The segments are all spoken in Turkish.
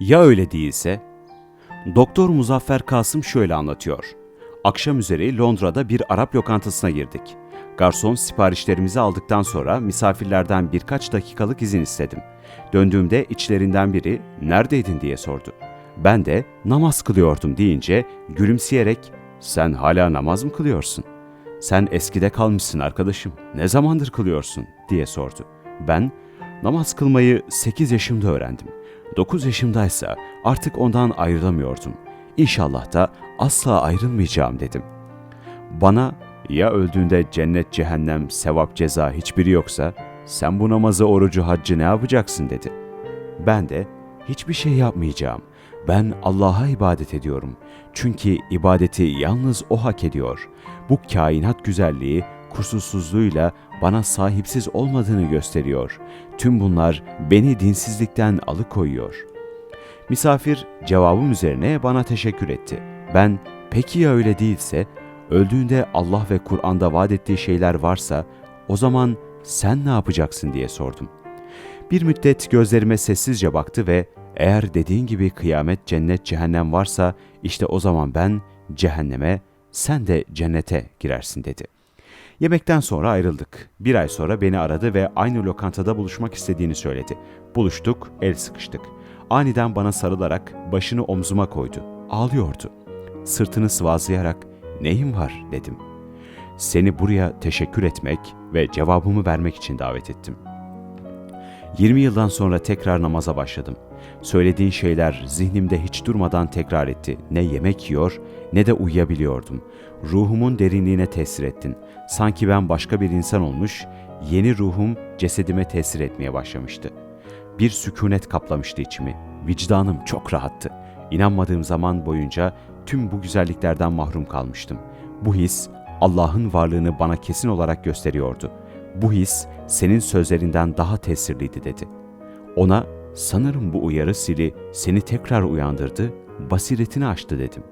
Ya öyle değilse? Doktor Muzaffer Kasım şöyle anlatıyor. Akşam üzeri Londra'da bir Arap lokantasına girdik. Garson siparişlerimizi aldıktan sonra misafirlerden birkaç dakikalık izin istedim. Döndüğümde içlerinden biri "Neredeydin?" diye sordu. Ben de "Namaz kılıyordum." deyince gülümseyerek "Sen hala namaz mı kılıyorsun?" "Sen eskide kalmışsın arkadaşım. Ne zamandır kılıyorsun?" diye sordu. Ben namaz kılmayı 8 yaşımda öğrendim. 9 yaşımdaysa artık ondan ayrılamıyordum. İnşallah da asla ayrılmayacağım dedim. Bana ya öldüğünde cennet, cehennem, sevap, ceza hiçbiri yoksa sen bu namazı, orucu, haccı ne yapacaksın dedi. Ben de hiçbir şey yapmayacağım. Ben Allah'a ibadet ediyorum. Çünkü ibadeti yalnız O hak ediyor. Bu kainat güzelliği, kusursuzluğuyla bana sahipsiz olmadığını gösteriyor. Tüm bunlar beni dinsizlikten alıkoyuyor. Misafir cevabım üzerine bana teşekkür etti. Ben peki ya öyle değilse, öldüğünde Allah ve Kur'an'da vaat ettiği şeyler varsa o zaman sen ne yapacaksın diye sordum. Bir müddet gözlerime sessizce baktı ve eğer dediğin gibi kıyamet, cennet, cehennem varsa işte o zaman ben cehenneme, sen de cennete girersin dedi. Yemekten sonra ayrıldık. Bir ay sonra beni aradı ve aynı lokantada buluşmak istediğini söyledi. Buluştuk, el sıkıştık. Aniden bana sarılarak başını omzuma koydu. Ağlıyordu. Sırtını sıvazlayarak neyin var dedim. Seni buraya teşekkür etmek ve cevabımı vermek için davet ettim. 20 yıldan sonra tekrar namaza başladım. Söylediğin şeyler zihnimde hiç durmadan tekrar etti. Ne yemek yiyor ne de uyuyabiliyordum. Ruhumun derinliğine tesir ettin. Sanki ben başka bir insan olmuş, yeni ruhum cesedime tesir etmeye başlamıştı. Bir sükunet kaplamıştı içimi. Vicdanım çok rahattı. İnanmadığım zaman boyunca tüm bu güzelliklerden mahrum kalmıştım. Bu his Allah'ın varlığını bana kesin olarak gösteriyordu. Bu his senin sözlerinden daha tesirliydi dedi. Ona sanırım bu uyarı sili seni tekrar uyandırdı, basiretini açtı dedim.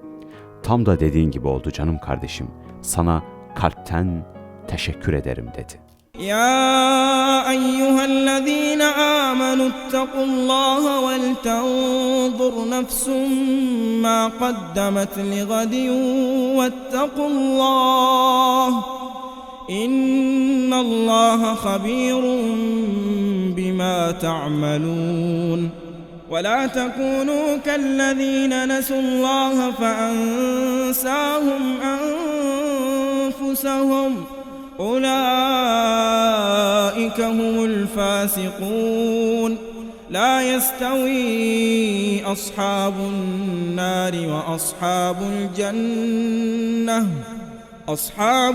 Tam da dediğin gibi oldu canım kardeşim. Sana kalpten teşekkür ederim dedi. يا أيها الذين آمنوا اتقوا الله ولتنظر نفس ما قدمت لغد واتقوا الله إن الله خبير بما تعملون ولا تكونوا كالذين نسوا الله فأنساهم أنفسهم أولئك هم الفاسقون لا يستوي أصحاب النار وأصحاب الجنة أصحاب